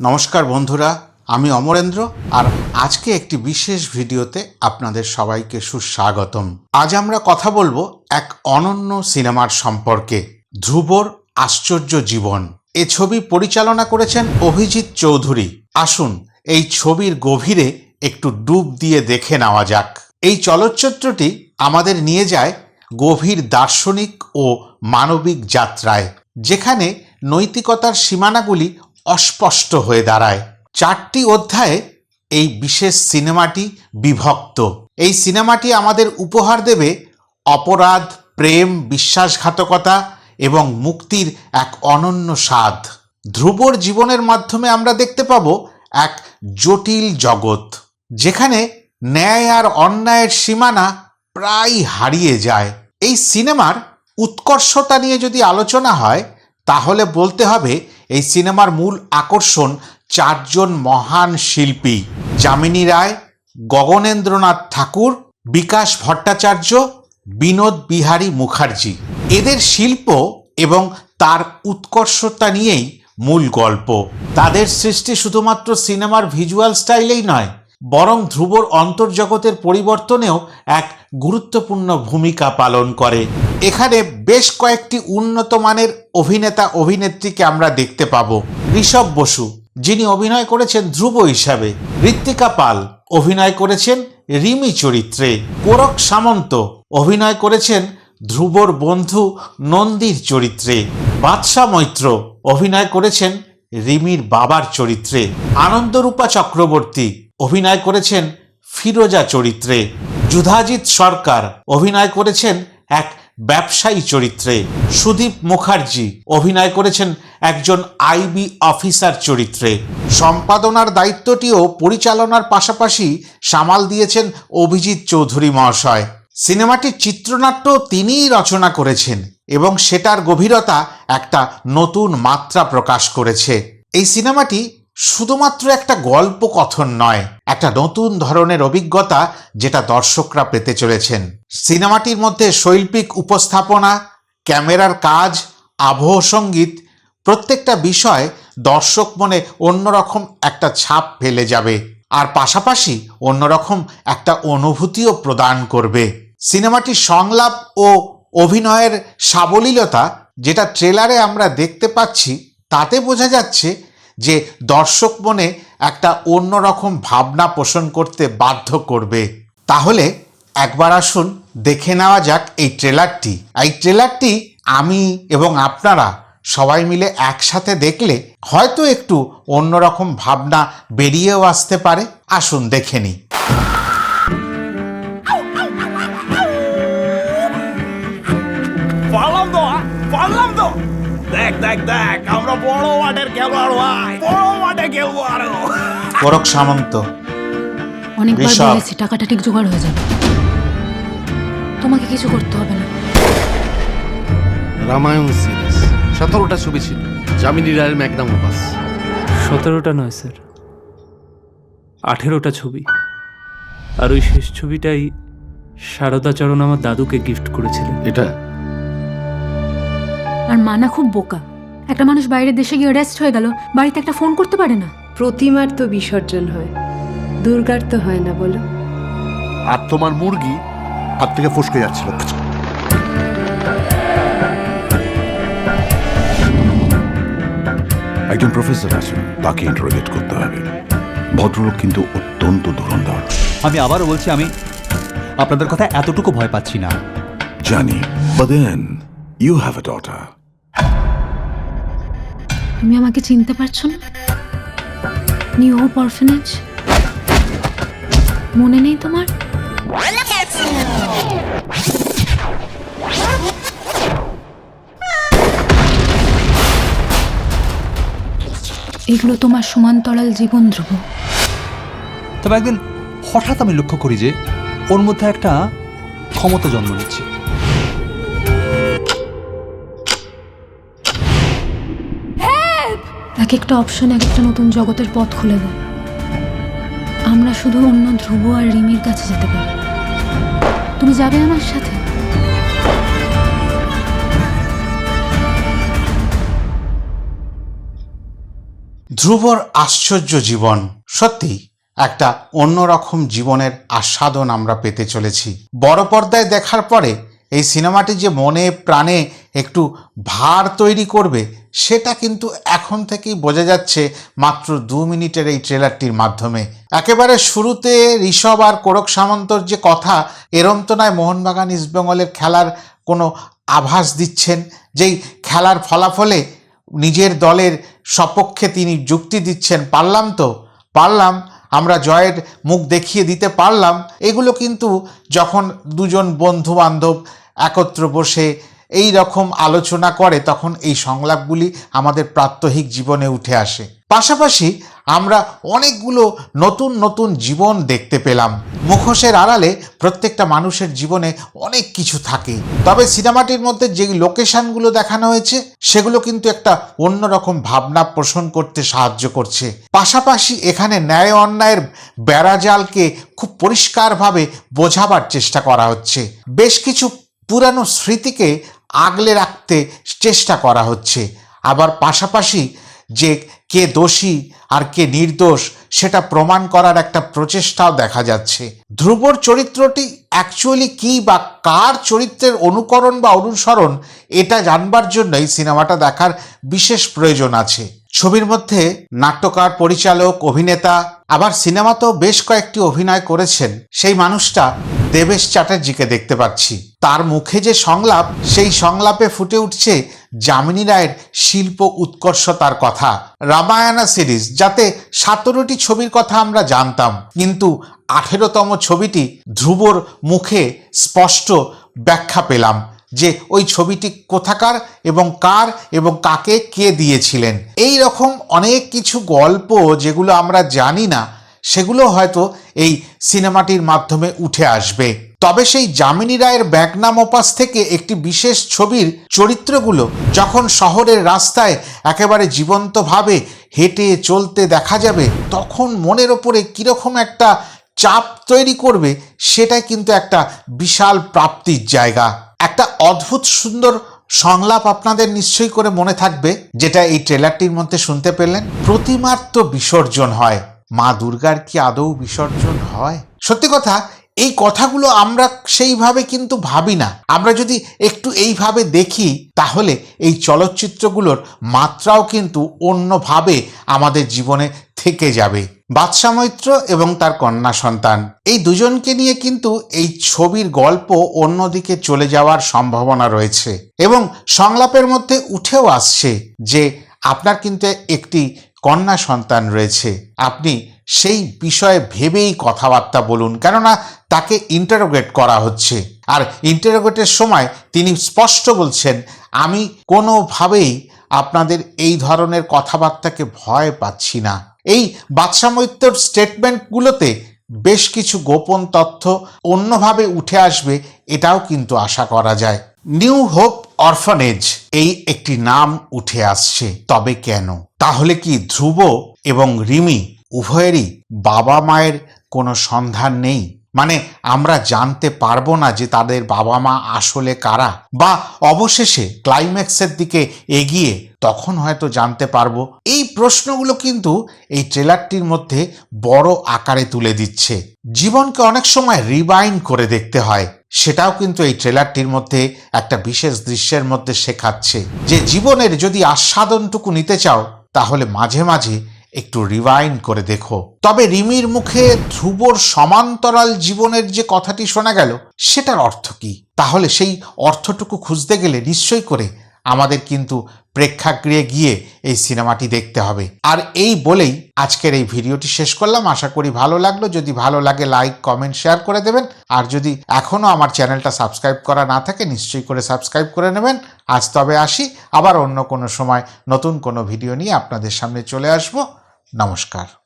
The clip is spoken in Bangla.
নমস্কার বন্ধুরা, আমি অমরেন্দ্র আর আজকে একটি বিশেষ ভিডিওতে আপনাদের সবাইকে সুস্বাগতম। আজ আমরা কথা বলব এক অনন্য সিনেমার সম্পর্কে, ধ্রুবর আশ্চর্য জীবন। এ ছবি পরিচালনা করেছেন অভিজিৎ চৌধুরী। আসুন, এই ছবির গভীরে একটু ডুব দিয়ে দেখে নেওয়া যাক। এই চলচ্চিত্রটি আমাদের নিয়ে যায় গভীর দার্শনিক ও মানবিক যাত্রায়, যেখানে নৈতিকতার সীমানাগুলি অস্পষ্ট হয়ে দাঁড়ায়। চারটি অধ্যায়ে এই বিশেষ সিনেমাটি বিভক্ত। এই সিনেমাটি আমাদের উপহার দেবে অপরাধ, প্রেম, বিশ্বাসঘাতকতা এবং মুক্তির এক অনন্য স্বাদ। ধ্রুবর জীবনের মাধ্যমে আমরা দেখতে পাব এক জটিল জগৎ, যেখানে ন্যায় আর অন্যায়ের সীমানা প্রায় হারিয়ে যায়। এই সিনেমার উৎকর্ষতা নিয়ে যদি আলোচনা হয়, তাহলে বলতে হবে এই সিনেমার মূল আকর্ষণ চারজন মহান শিল্পী। যামিনী রায়, গগনেন্দ্রনাথ ঠাকুর, বিকাশ ভট্টাচার্য, বিনোদ বিহারী মুখার্জি। এদের শিল্প এবং তার উৎকর্ষতা নিয়েই মূল গল্প। তাদের সৃষ্টি শুধুমাত্র সিনেমার ভিজুয়াল স্টাইলেই নয়, বরং ধ্রুবর অন্তর্জগতের পরিবর্তনেও এক গুরুত্বপূর্ণ ভূমিকা পালন করে। এখানে বেশ কয়েকটি উন্নত মানের অভিনেতা, অভিনেত্রীকে আমরা দেখতে পাব। ঋষভ বসু, যিনি অভিনয় করেছেন ধ্রুব হিসাবে। ঋত্বিকা পাল, অভিনয় করেছেন রিমি চরিত্রে। কোরক সামন্ত, অভিনয় করেছেন ধ্রুবর বন্ধু নন্দীর চরিত্রে। বাদশা মৈত্র, অভিনয় করেছেন রিমির বাবার চরিত্রে। আনন্দরূপা চক্রবর্তী, অভিনয় করেছেন ফিরোজা চরিত্রে। যুধাজিৎ সরকার, অভিনয় করেছেন এক ব্যবসায়ী চরিত্রে সুদীপ মুখার্জি অভিনয় করেছেন একজন আইবি অফিসার চরিত্রে। সম্পাদনার দায়িত্বটিও পরিচালনার পাশাপাশি সামাল দিয়েছেন অভিজিৎ চৌধুরী মহাশয়। সিনেমাটির চিত্রনাট্য তিনিই রচনা করেছেন এবং সেটার গভীরতা একটা নতুন মাত্রা প্রকাশ করেছে। এই সিনেমাটি শুধুমাত্র একটা গল্প কথন নয়, একটা নতুন ধরনের অভিজ্ঞতা যেটা দর্শকরা পেতে চলেছেন। সিনেমাটির মধ্যে শৈল্পিক উপস্থাপনা, ক্যামেরার কাজ, আবহ সংগীত, প্রত্যেকটা বিষয় দর্শক মনে অন্যরকম একটা ছাপ ফেলে যাবে আর পাশাপাশি অন্যরকম একটা অনুভূতিও প্রদান করবে। সিনেমাটির সংলাপ ও অভিনয়ের সাবলীলতা যেটা ট্রেলারে আমরা দেখতে পাচ্ছি, তাতে বোঝা যাচ্ছে যে দর্শক মনে একটা অন্যরকম ভাবনা পোষণ করতে বাধ্য করবে। তাহলে একবার আসুন, দেখে নেওয়া যাক এই ট্রেলারটি। এই ট্রেলারটি আমি এবং আপনারা সবাই মিলে একসাথে দেখলে হয়তো একটু অন্যরকম ভাবনা বেরিয়েও আসতে পারে। আসুন দেখে নিই। দেখ দেখ দেখ আমরা বড় মাঠের খেলোয়াড় ভাই। বড় মাঠে খেলব আরও করক সামন্ত। অনেকবার ঋষভ। বলেছি টাকাটা ঠিক জোগাড় হয়ে যাবে। তোমাকে কিছু করতে হবে না। রামায়ণ সিরিজ। সতেরোটা ছবি ছিল। জামিনী রায়ের ম্যাকডাম ওপাস সতেরোটা নয় স্যার। আঠেরোটা ছবি। আর ওই শেষ ছবিটাই শারদাচরণ আমার দাদুকে গিফট করেছিলেন। এটা? আর মানা খুব বোকা। একটা মানুষ বাইরের দেশে গিয়ে রেস্ট হয়ে গেল বাড়িতে একটা ফোন করতে পারে না। প্রতিমার তো বিসর্জন হয় দুর্গার তো হয় না বলো। আর তোমার মুরগি হাত থেকে ফসকে যাচ্ছিল। একজন প্রফেসর আছেন তাকে ইন্টারোগেট করতে হবে। ভদ্রলোক কিন্তু অত্যন্ত ধুরন্ধর আমি আবারও বলছি আমি আপনাদের কথা এতটুকু ভয় পাচ্ছি না। জানি but then you have a daughter তুমি আমাকে চিনতে পারছ না? নিউ হোপ অরফেনেজ মনে নেই তোমার? এগুলো তোমার সমান্তরাল জীবন ধ্রুব। তবে একদিন হঠাৎ আমি লক্ষ্য করি যে ওর মধ্যে একটা ক্ষমতা জন্ম নিচ্ছে। এক একটা অপশন এক একটা নতুন জগতের পথ খুলে দেয়। আমরা শুধু অন্য ধ্রুব আর রিমির কাছে যেতে পারি। তুমি যাবে আমার সাথে? ধ্রুবর আশ্চর্য জীবন। সত্যি, একটা অন্যরকম জীবনের আস্বাদন আমরা পেতে চলেছি। বড় পর্দায় দেখার পরে এই সিনেমাটি যে মনে প্রাণে একটু ভার তৈরি করবে, সেটা কিন্তু এখন থেকেই বোঝা যাচ্ছে মাত্র দু মিনিটের এই ট্রেলারটির মাধ্যমে। একেবারে শুরুতে ঋষভ আর কোরক সামন্তর যে কথা, এরম তো নয় মোহনবাগান ইস্টবেঙ্গলের খেলার কোনো আভাস দিচ্ছেন, যেই খেলার ফলাফলে নিজের দলের সপক্ষে তিনি যুক্তি দিচ্ছেন, পারলাম তো? পারলাম আমরা জয়ের মুখ দেখিয়ে দিতে পারলাম। এগুলো কিন্তু যখন দুজন বন্ধু বান্ধব একত্র বসে এই রকম আলোচনা করে, তখন এই সংলাপগুলি আমাদের প্রাত্যহিক জীবনে উঠে আসে। পাশাপাশি আমরা অনেকগুলো নতুন নতুন জীবন দেখতে পেলাম। মুখোশের আড়ালে প্রত্যেকটা মানুষের জীবনে অনেক কিছু থাকে। তবে সিনেমাটির মধ্যে যে লোকেশনগুলো দেখানো হয়েছে, সেগুলো কিন্তু একটা অন্যরকম ভাবনা পোষণ করতে সাহায্য করছে। পাশাপাশি এখানে ন্যায় অন্যায়ের বেড়াজালকে খুব পরিষ্কারভাবে বোঝাবার চেষ্টা করা হচ্ছে। বেশ কিছু পুরানো স্মৃতিকে আগলে রাখতে চেষ্টা করা হচ্ছে। আবার পাশাপাশি যে কে দোষী আর কে নির্দোষ সেটা প্রমাণ করার একটা প্রচেষ্টাও দেখা যাচ্ছে। ধ্রুবর চরিত্রটি অ্যাকচুয়ালি কি বা কার চরিত্রের অনুকরণ বা অনুসরণ এটা জানবার জন্য এই সিনেমাটা দেখার বিশেষ প্রয়োজন আছে। ছবির মধ্যে নাট্যকার, পরিচালক, অভিনেতা, আবার সিনেমাতেও বেশ কয়েকটি অভিনয় করেছেন। সেই মানুষটা দেবেশ চ্যাটার্জিকে দেখতে পাচ্ছি। তার মুখে যে সংলাপ, সেই সংলাপে ফুটে উঠছে যামিনী রায়ের শিল্প উৎকর্ষতার কথা। রামায়ণা সিরিজ যাতে সতেরোটি ছবির কথা আমরা জানতাম, কিন্তু আঠেরোতম ছবিটি ধ্রুবর মুখে স্পষ্ট ব্যাখ্যা পেলাম যে ওই ছবিটি কোথাকার এবং কার এবং কাকে কে দিয়েছিলেন। এই রকম অনেক কিছু গল্প যেগুলো আমরা জানি না, সেগুলো হয়তো এই সিনেমাটির মাধ্যমে উঠে আসবে। তবে সেই যামিনী রায়ের ব্যাকনাম ওপাস থেকে একটি বিশেষ ছবির চরিত্রগুলো যখন শহরের রাস্তায় একেবারে জীবন্তভাবে হেঁটে চলতে দেখা যাবে, তখন মনের ওপরে কীরকম একটা চাপ তৈরি করবে সেটাই কিন্তু একটা বিশাল প্রাপ্তির জায়গা। একটা অদ্ভুত সুন্দর সংলাপ আপনাদের নিশ্চয়ই করে মনে থাকবে, যেটা এই ট্রেলারটির মধ্যে শুনতে পেলেন। প্রতিমার তো বিসর্জন হয়, মা দুর্গার কি আদৌ বিসর্জন হয়? সত্যি কথা এই কথাগুলো আমরা সেইভাবে কিন্তু ভাবি না। আমরা যদি একটু এইভাবে দেখি, তাহলে এই চলচ্চিত্রগুলোর মাত্রাও কিন্তু অন্যভাবে আমাদের জীবনে থেকে যাবে। বাদশা মৈত্র এবং তার কন্যা সন্তান। এই দুজনকে নিয়ে কিন্তু এই ছবির গল্প অন্যদিকে চলে যাওয়ার সম্ভাবনা রয়েছে এবং সংলাপের মধ্যে উঠেও আসছে যে আপনার কিন্তু একটি কন্যা সন্তান রয়েছে। আপনি সেই বিষয়ে ভেবেই কথাবার্তা বলুন, কেননা তাকে ইন্টারোগেট করা হচ্ছে। আর ইন্টারোগেটের সময় তিনি স্পষ্ট বলছেন, আমি কোনোভাবেই আপনাদের এই ধরনের কথাবার্তাকে ভয় পাচ্ছি না। এই বাদশামৈত্যর স্টেটমেন্টগুলোতে বেশ কিছু গোপন তথ্য অন্যভাবে উঠে আসবে, এটাও কিন্তু আশা করা যায়। নিউ হোপ অরফানেজ এই একটি নাম উঠে আসছে। তবে কেন? তাহলে কি ধ্রুব এবং রিমি উভয়েরই বাবা মায়ের কোনো সন্ধান নেই। মানে আমরা জানতে পারব না যে তাদের বাবা মা আসলে কারা। বা অবশেষে ক্লাইম্যাক্সের দিকে এগিয়ে তখন হয়তো জানতে পারব। এই প্রশ্নগুলো কিন্তু এই ট্রেলারটির মধ্যে বড় আকারে তুলে দিচ্ছে। জীবনকে অনেক সময় রিবাইন্ড করে দেখতে হয়। সেটাও কিন্তু এই ট্রেলারটির মধ্যে একটা বিশেষ দৃশ্যের মধ্যে শেখাচ্ছে। যে জীবনের যদি আস্বাদনটুকু নিতে চাও, তাহলে মাঝে মাঝে একটু রিভাইন্ড করে দেখো। তবে রিমির মুখে ধ্রুবর সমান্তরাল জীবনের যে কথাটি শোনা গেল, সেটার অর্থ কি? তাহলে সেই অর্থটুকু খুঁজতে গেলে নিশ্চয় করে আমাদের কিন্তু প্রেক্ষাগৃহে গিয়ে এই সিনেমাটি দেখতে হবে। আর এই বলেই আজকের এই ভিডিওটি শেষ করলাম। আশা করি ভালো লাগল। যদি ভালো লাগে লাইক কমেন্ট শেয়ার করে দেবেন। আর যদি এখনও আমার চ্যানেলটা সাবস্ক্রাইব করা না থাকে, নিশ্চয়ই করে সাবস্ক্রাইব করে নেবেন। আজ তবে আসি। আবার অন্য কোনো সময় নতুন কোনো ভিডিও নিয়ে আপনাদের সামনে চলে আসব। নমস্কার।